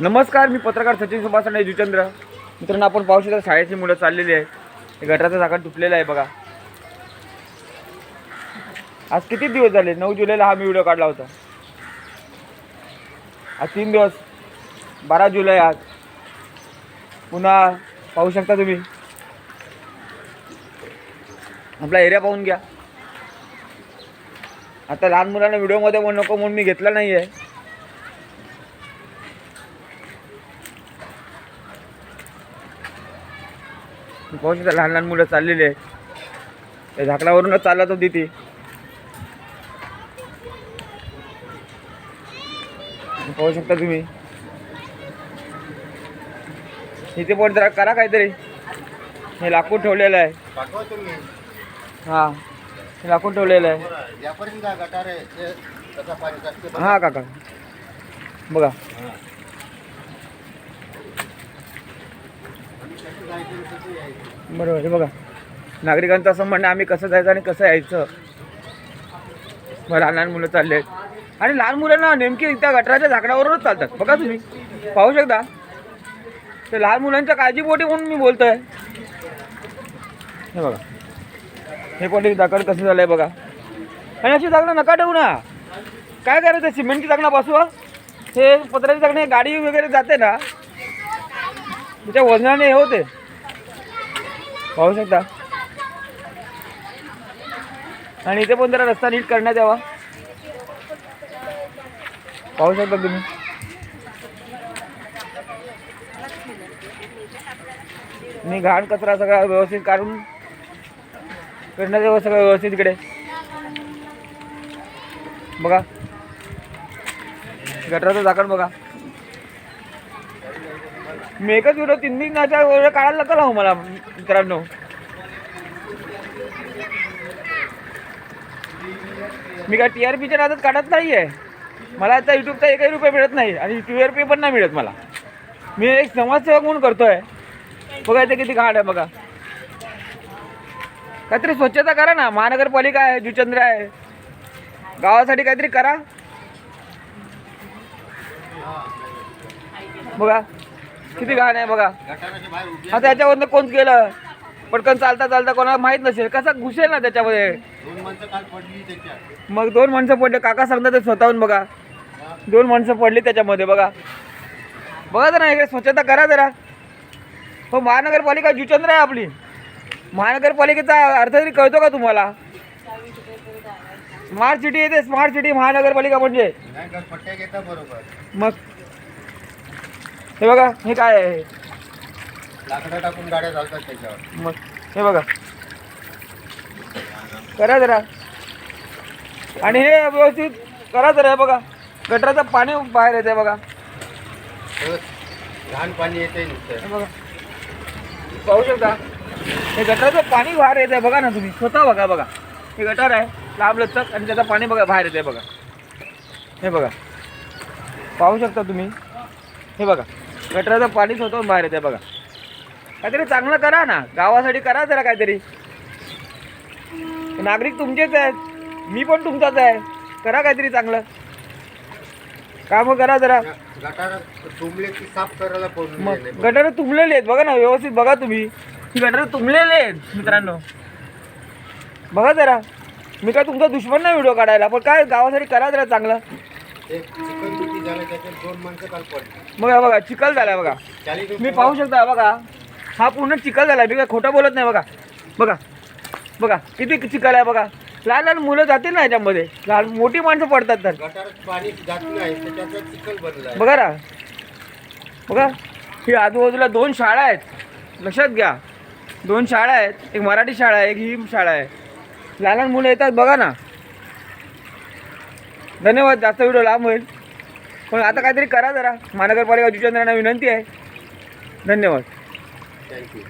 नमस्कार मी पत्रकार सचिन सुभाष जुचंद्र. मित्रांनो आपण पाहू शकता शाळेची मुलं चाललेली आहे हे गटाचं झाकण तुटलेलं आहे बघा. आज किती दिवस झाले? नऊ जुलैला हा मी व्हिडिओ काढला होता. आज तीन दिवस. बारा जुलै आज. पुन्हा पाहू शकता तुम्ही. आपला एरिया पाहून घ्या. आता लहान मुलांना व्हिडिओमध्ये म्हणून नको म्हणून मी घेतला नाही आहे पाहू शकता लहान लहान मुलं चाललेली आहेत. त्या झाकणावरूनच चालत होती ती. पाहू शकता तुम्ही. इथे पण जरा करा काहीतरी. हे लाकूड ठेवलेलं आहे. हां. हे लाकूड ठेवलेलं आहे. हां काका. बघा हां. आणि कसं जायचं आणि कसं यायचं. बरोबर हे बघा. नागरिकांचं असं म्हणणं आम्ही कसं जायचं आणि कसं यायचं. लहान लहान मुलं चालले आहेत आणि लहान मुलांना नेमकी त्या गटराच्या झाकडावरूनच चालतात. बघा तुम्ही. पाहू शकता. ते लहान मुलांच्या काळजीपोटी म्हणून मी बोलतोय. हे बघा. हे पण झाकण कसं झालं आहे बघा. आणि अशी झाकणं नका ठेवू ना. काय करायचं सिमेंटची झाकणं बसवा हे. पत्र्याची झाकणे गाडी वगैरे जाते ना. त्याच्या वजनाने हे होते. पाहू शकता. आणि इथे पण जरा रस्ता नीट करण्यात यावा. पाहू शकता तुम्ही. मी घाण कचरा सगळा व्यवस्थित काढून करण्यात यावं सगळं व्यवस्थित इकडे. बघा. गटराचं झाकण बघा. मी एकच व्हिडिओ तीन तीन नाच्या वेळ काढायला नका लावू हो मला मित्रांनो. मी काय टी आर पीच्या नादात काढत नाही आहे मला आता यूट्यूबचा एकही रुपये मिळत नाही आणि टी आर पी पण नाही मिळत मला. मी एक समाजसेवक म्हणून करतोय. बघा इथे किती घाट आहे बघा. काहीतरी स्वच्छता करा ना. महानगरपालिका आहे जुचंद्र आहे. गावासाठी काहीतरी करा. बघा. किती घाण आहे बघा. आता याच्यामधनं कोण गेलं पटकन चालता चालता कोणाला माहीत नसेल. कसा घुसेल ना त्याच्यामध्ये? मग दोन माणसं पडले. काका सांगतात ते स्वतःहून बघा. दोन माणसं पडली त्याच्यामध्ये बघा. बघा जरा इकडे स्वच्छता करा जरा. हो महानगरपालिका जुचंद्र आहे आपली. महानगरपालिकेचा अर्थ तरी कळतो का तुम्हाला? स्मार्ट सिटी येते. स्मार्ट सिटी महानगरपालिका म्हणजे. मग हे बघा हे काय आहे? लाकडं टाकून गाड्या चालतात त्याच्यावर. मग हे बघा. करा जरा. आणि हे व्यवस्थित करा जरा हे बघा. गटराचं पाणी बाहेर येते बघा. तर घाण पाणी येते नुसतं. हे बघा. पाहू शकता. हे गटाराचं पाणी बाहेर येते बघा ना तुम्ही. स्वतः बघा बघा. हे गटार आहे लांब लचक आणि त्याचं पाणी बघा बाहेर येते बघा. हे बघा. पाहू शकता तुम्ही. हे बघा. गटराचं पाणी स्वतःहून बाहेर येते बघा. काहीतरी चांगलं करा ना. गावासाठी करा जरा काहीतरी. नागरिक तुमचेच आहेत. मी पण तुमचाच आहे. करा काहीतरी चांगलं. कामं करा जरा. गटार तुंबलेले आहेत. बघा ना व्यवस्थित बघा तुम्ही. गटारं तुंबलेले आहेत मित्रांनो. बघा जरा. मी काय तुमचा दुश्मन नाही व्हिडिओ काढायला. पण काय गावासाठी करा जरा चांगलं. काल पडली. बघा बघा चिखल झाला बघा. तुम्ही पाहू शकता बघा. हा पूर्ण चिखल झाला मी काय खोटं बोलत नाही बघा. बघा बघा किती चिखल आहे बघा. लहान लहान मुलं जातील ना याच्यामध्ये. लहान मोठी माणसं पडतात तर. बघा ना. बघा ही आजूबाजूला दोन शाळा आहेत. लक्षात घ्या. दोन शाळा आहेत एक मराठी शाळा आहे एक ही शाळा आहे. लहान लहान मुलं येतात बघा ना. धन्यवाद जास्त व्हिडिओ लांब होईल. पण आता काहीतरी करा जरा. महानगरपालिका जुचंद्रांना विनंती आहे. धन्यवाद. थँक्यू